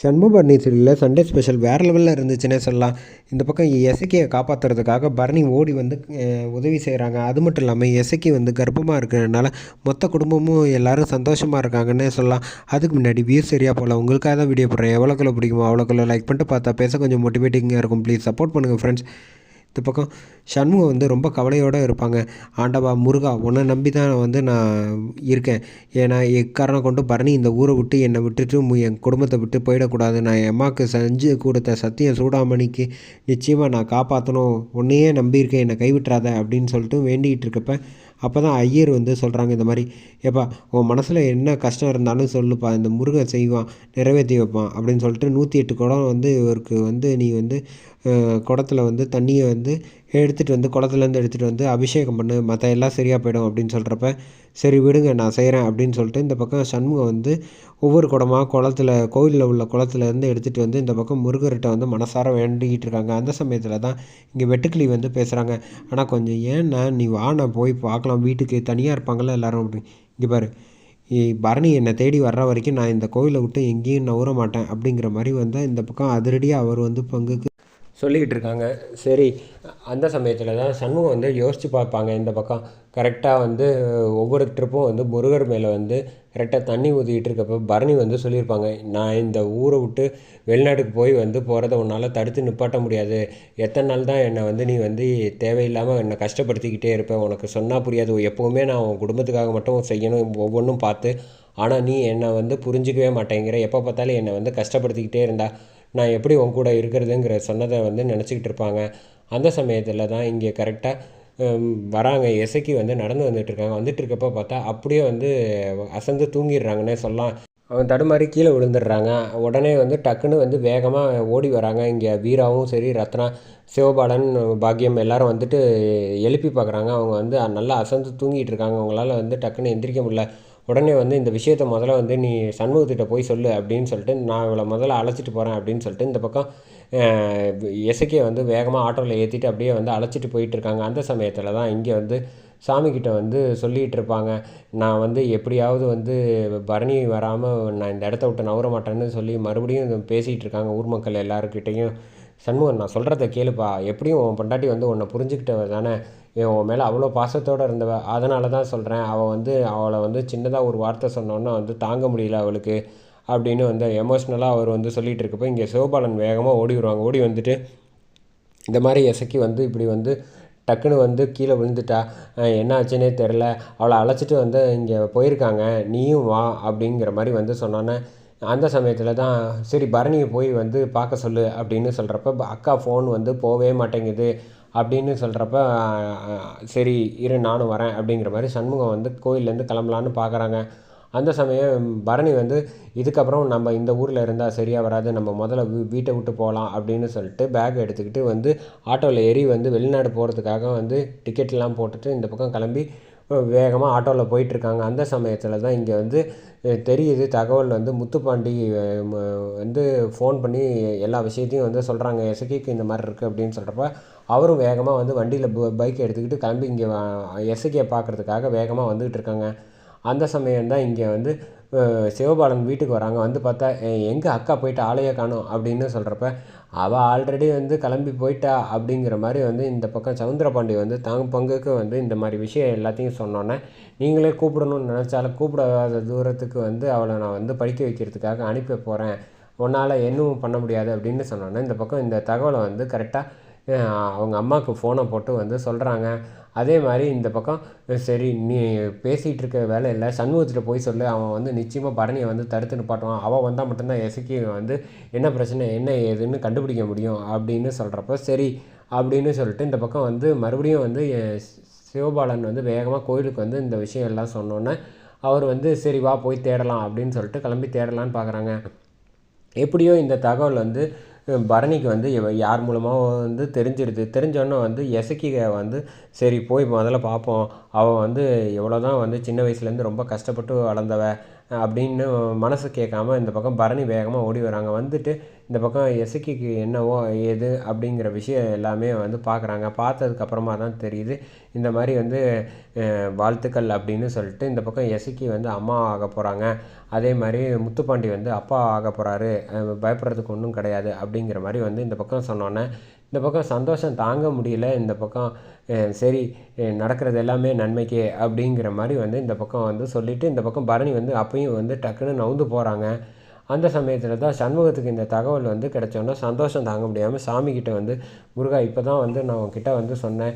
சண்முகபரணி சீரியலில் Sunday special வேறு லெவலில் இருந்துச்சுன்னே சொல்லலாம். இந்த பக்கம் எசக்கியை காப்பாற்றுறதுக்காக பரணி ஓடி வந்து உதவி செய்கிறாங்க அது மட்டும் இல்லாமல் எசக்கி வந்து கர்ப்பமாக இருக்கிறதுனால மொத்த குடும்பமும் எல்லோரும் சந்தோஷமாக இருக்காங்கன்னே சொல்லலாம். அதுக்கு முன்னாடி வியூஸ் சரியாக போகல. உங்களுக்காக தான் வீடியோ போடுறேன். எவ்வளோக்குள்ள பிடிக்குமோ அவ்வளோக்குள்ள லைக் பண்ணிட்டு பார்த்தா பேச கொஞ்சம் மோட்டிவேட்டிங்காக இருக்கும். ப்ளீஸ் சப்போர்ட் பண்ணுங்கள் ஃப்ரெண்ட்ஸ் இந்த பக்கம் சண்முகம் வந்து ரொம்ப கவலையோடு இருப்பாங்க. ஆண்டவா முருகா உன்னை நம்பி தான் வந்து நான் இருக்கேன். ஏன்னா எக்காரணம் கொண்டு பரணி இந்த ஊரை விட்டு என்னை விட்டுட்டு என் குடும்பத்தை விட்டு போயிடக்கூடாது. நான் என் அம்மாவுக்கு செஞ்சு கொடுத்த சத்தியம் சூடாமணிக்கு நிச்சயமாக நான் காப்பாற்றணும் உன்னையே நம்பியிருக்கேன். என்னை கைவிட்டுறாத அப்படின்னு சொல்லிட்டு வேண்டிகிட்டு இருக்கப்ப அப்போ தான் ஐயர் வந்து சொல்கிறாங்க இந்த மாதிரி ஏப்பா உன் மனசில் என்ன கஷ்டம் இருந்தாலும் சொல்லுப்பா. இந்த முருகன் செய்வான் நிறைவேற்றி வைப்பான். அப்படின்னு சொல்லிட்டு நூற்றி எட்டு குடம் வந்து இவருக்கு வந்து நீ வந்து குடத்துல வந்து தண்ணியை வந்து எடுத்துகிட்டு வந்து குளத்துலேருந்து எடுத்துகிட்டு வந்து அபிஷேகம் பண்ணு மற்ற எல்லாம் சரியாக போயிடும் அப்படின்னு சொல்கிறப்ப சரி விடுங்க நான் செய்கிறேன் அப்படின்னு சொல்லிட்டு இந்த பக்கம் சண்முகம் வந்து ஒவ்வொரு குடமாக குளத்துல கோயிலில் உள்ள குளத்துலேருந்து எடுத்துகிட்டு வந்து இந்த பக்கம் முருகர்கிட்ட வந்து மனசார வேண்டிக்கிட்டு இருக்காங்க. அந்த சமயத்தில் தான் இங்கே வெட்டுக்கிளி வந்து பேசுகிறாங்க ஆனால் கொஞ்சம் ஏன்னா நீ வா நான் போய் பார்க்கலாம் வீட்டுக்கு தனியாக இருப்பாங்களா எல்லோரும்? அப்படி. இங்கே பாரு இ- பரணி என்னை தேடி வர்ற வரைக்கும் நான் இந்த கோயிலை விட்டு எங்கேயும் நவுற மாட்டேன். அப்படிங்கிற மாதிரி வந்து இந்த பக்கம் அதிரடியாக அவர் வந்து பங்குக்கு சொல்லிக்கிட்டு இருக்காங்க சரி அந்த சமயத்தில் தான் சண்முகம் வந்து யோசித்து பார்ப்பாங்க. இந்த பக்கம் கரெக்டாக வந்து ஒவ்வொரு ட்ரிப்பும் வந்து முருகர் மேலே வந்து கரெக்டாக தண்ணி ஊற்றிக்கிட்டு இருக்கப்போ பரணி வந்து சொல்லியிருப்பாங்க. நான் இந்த ஊரை விட்டு வெளிநாட்டுக்கு போய் வந்து போகிறத உன்னால் தடுத்து நிப்பாட்ட முடியாது. எத்தனை நாள் தான் என்னை வந்து நீ வந்து தேவையில்லாமல் என்னை கஷ்டப்படுத்திக்கிட்டே இருப்பேன் உனக்கு சொன்னால் புரியாது. எப்போவுமே நான் உன் குடும்பத்துக்காக மட்டும் செய்யணும் ஒவ்வொன்றும் பார்த்து. ஆனால் நீ என்னை வந்து புரிஞ்சிக்கவே மாட்டேங்கிற. எப்போ பார்த்தாலும் என்னை வந்து கஷ்டப்படுத்திக்கிட்டே இருந்தா. நான் எப்படி உன் கூட இருக்கிறதுங்கிற சொன்னதை வந்து நினச்சிக்கிட்டு இருப்பாங்க. அந்த சமயத்தில் தான் இங்கே கரெக்டாக வராங்க. இசைக்கு வந்து நடந்து வந்துட்டுருக்காங்க வந்துட்டுருக்கப்போ பார்த்தா அப்படியே வந்து அசந்து தூங்கிடுறாங்கன்னே சொல்லலாம். அவன் தடுமாறி கீழே விழுந்துடுறாங்க. உடனே வந்து டக்குன்னு வந்து வேகமாக ஓடி வராங்க. இங்கே வீராவும் சரி ரத்னா சிவபாலன் பாக்கியம் எல்லாரும் வந்துட்டு எழுப்பி பார்க்குறாங்க. அவங்க வந்து நல்லா அசந்து தூங்கிட்டு இருக்காங்க. அவங்களால வந்து டக்குன்னு எந்திரிக்க முடியல. உடனே வந்து இந்த விஷயத்த முதல்ல வந்து நீ சண்முகத்திட்ட போய் சொல்லு அப்படின்னு சொல்லிட்டு நான் இவளை முதல்ல அழைச்சிட்டு போகிறேன் அப்படின்னு சொல்லிட்டு இந்த பக்கம் எசக்கியை வந்து வேகமாக ஆட்டோவில் ஏற்றிட்டு அப்படியே வந்து அழைச்சிட்டு போயிட்டுருக்காங்க அந்த சமயத்தில் தான் இங்கே வந்து சாமிக்கிட்ட வந்து சொல்லிகிட்டு இருப்பாங்க. நான் வந்து எப்படியாவது வந்து பரணி வராமல் நான் இந்த இடத்த விட்டு நவர மாட்டேன்னு சொல்லி மறுபடியும் பேசிகிட்டு இருக்காங்க ஊர் மக்கள் எல்லாருக்கிட்டேயும் சண்முகன் நான் சொல்கிறத கேளுப்பா. எப்படியும் உன் பொண்டாட்டி வந்து உன்னை புரிஞ்சுக்கிட்டவ தானே. உன் மேலே அவ்வளோ பாசத்தோடு இருந்தவ அதனால தான் சொல்கிறேன் அவள் வந்து அவளை வந்து சின்னதாக ஒரு வார்த்தை சொன்னோன்னா வந்து தாங்க முடியல அவளுக்கு அப்படின்னு வந்து எமோஷ்னலாக அவர் வந்து சொல்லிகிட்டு இருக்கப்போ இங்கே சிவபாலன் வேகமாக ஓடி வருவாங்க. ஓடி வந்துட்டு இந்த மாதிரி எசக்கி வந்து இப்படி வந்து டக்குன்னு வந்து கீழே விழுந்துட்டா என்னாச்சுன்னே என்ன ஆச்சுன்னே தெரில அவளை அழைச்சிட்டு வந்து இங்கே போயிருக்காங்க நீயும் வா அப்படிங்கிற மாதிரி வந்து சொன்னோன்னே அந்த சமயத்தில் தான் சரி பரணியை போய் வந்து பார்க்க சொல்லு அப்படின்னு சொல்கிறப்ப அக்கா ஃபோன் வந்து போகவே மாட்டேங்குது. அப்படின்னு சொல்கிறப்ப சரி இரு நானும் வரேன் அப்படிங்கிற மாதிரி சண்முகம் வந்து கோயிலேருந்து கிளம்பலான்னு பார்க்குறாங்க அந்த சமயம் பரணி வந்து இதுக்கப்புறம் நம்ம இந்த ஊரில் இருந்தால் சரியாக வராது. நம்ம முதல்ல வீ வீட்டை விட்டு போகலாம் அப்படின்னு சொல்லிட்டு பேக் எடுத்துக்கிட்டு வந்து ஆட்டோவில் ஏறி வந்து வெளிநாடு போகிறதுக்காக வந்து டிக்கெட்லாம் போட்டுட்டு இந்த பக்கம் கிளம்பி வேகமாக ஆட்டோவில் போயிட்டுருக்காங்க. அந்த சமயத்தில் தான் இங்கே வந்து தெரியுது தகவல் வந்து முத்துப்பாண்டி வந்து ஃபோன் பண்ணி எல்லா விஷயத்தையும் வந்து சொல்கிறாங்க எசகிக்கு இந்த மாதிரி இருக்குது அப்படின்னு சொல்கிறப்ப அவரும் வேகமாக வந்து வண்டியில் பைக் எடுத்துக்கிட்டு கிளம்பி இங்கே எசக்கியை பார்க்குறதுக்காக வேகமாக வந்துக்கிட்டு இருக்காங்க. அந்த சமயம் தான் இங்கே வந்து சிவபாலன் வீட்டுக்கு வராங்க. வந்து பார்த்தா எங்கள் அக்கா போயிட்டு ஆளையே காணும் அப்படின்னு சொல்கிறப்ப அவள் ஆல்ரெடி வந்து கிளம்பி போயிட்டா அப்படிங்கிற மாதிரி வந்து இந்த பக்கம் சவுந்தரபாண்டி வந்து தாங்க பங்குக்கு வந்து இந்த மாதிரி விஷயம் எல்லாத்தையும் சொன்னோன்னே நீங்களே கூப்பிடணும்னு நினச்சாலும் கூப்பிடாத தூரத்துக்கு வந்து அவளை நான் வந்து படிக்க வைக்கிறதுக்காக அனுப்பி போகிறேன் உன்னால் என்னவும் பண்ண முடியாது அப்படின்னு சொன்னோன்னே இந்த பக்கம் இந்த தகவலை வந்து கரெக்டாக அவங்க அம்மாவுக்கு ஃபோனை போட்டு வந்து சொல்கிறாங்க அதே மாதிரி இந்த பக்கம் சரி நீ பேசிகிட்டு இருக்க வேலை இல்லை. சண்முகத்தில் போய் சொல்லு. அவன் வந்து நிச்சயமாக பரணியை வந்து தடுத்து நிப்பாட்டுவான். அவன் வந்தால் மட்டும்தான் எசக்கி வந்து என்ன பிரச்சனை என்ன ஏதுன்னு கண்டுபிடிக்க முடியும் அப்படின்னு சொல்கிறப்ப சரி அப்படின்னு சொல்லிட்டு இந்த பக்கம் வந்து மறுபடியும் வந்து சிவபாலன் வந்து வேகமாக கோயிலுக்கு வந்து இந்த விஷயம் எல்லாம் சொன்னோன்னே அவர் வந்து சரி வா போய் தேடலாம் அப்படின்னு சொல்லிட்டு கிளம்பி தேடலான்னு பார்க்குறாங்க எப்படியோ இந்த தகவல் வந்து பரணிக்கு வந்து இவ யார் மூலமாக வந்து தெரிஞ்சிடுது. தெரிஞ்சோன்னே வந்து எசக்கிக வந்து சரி போய் முதல்ல பார்ப்போம் அவள் வந்து எவ்வளோ தான் வந்து சின்ன வயசுலேருந்து ரொம்ப கஷ்டப்பட்டு வளர்ந்தவ. அப்படின்னு மனசு கேட்காம இந்த பக்கம் பரணி வேகமாக ஓடி வராங்க. வந்துட்டு இந்த பக்கம் எசக்கிக்கு என்னவோ ஏது அப்படிங்கிற விஷயம் எல்லாமே வந்து பார்க்குறாங்க. பார்த்ததுக்கப்புறமா தான் தெரியுது. இந்த மாதிரி வந்து வாழ்த்துக்கள் அப்படின்னு சொல்லிட்டு இந்த பக்கம் எசக்கி வந்து அம்மா ஆக போகிறாங்க அதே மாதிரி முத்துப்பாண்டி வந்து அப்பா ஆக போகிறாரு பயப்படுறதுக்கு ஒன்றும் கிடையாது அப்படிங்கிற மாதிரி வந்து இந்த பக்கம் சொன்னோன்னே இந்த பக்கம் சந்தோஷம் தாங்க முடியல இந்த பக்கம் சரி நடக்கிறது எல்லாமே நன்மைக்கே அப்படிங்கிற மாதிரி வந்து இந்த பக்கம் வந்து சொல்லிவிட்டு இந்த பக்கம் பரணி வந்து அப்பையும் வந்து டக்குன்னு நவுந்து போகிறாங்க அந்த சமயத்தில் தான் சண்முகத்துக்கு இந்த தகவல் வந்து கிடச்சோன்னா சந்தோஷம் தாங்க முடியாமல் சாமிக்கிட்ட வந்து முருகா இப்போ தான் வந்து நான் உங்ககிட்ட வந்து சொன்னேன்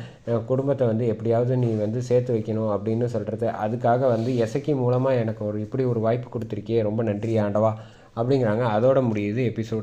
குடும்பத்தை வந்து எப்படியாவது நீ வந்து சேர்த்து வைக்கணும் அப்படின்னு சொல்கிறது அதுக்காக வந்து எசக்கி மூலமாக எனக்கு ஒரு இப்படி ஒரு வாய்ப்பு கொடுத்துருக்கியே ரொம்ப நன்றி ஆண்டவா அப்படிங்கிறாங்க. அதோட முடியுது எபிசோட்.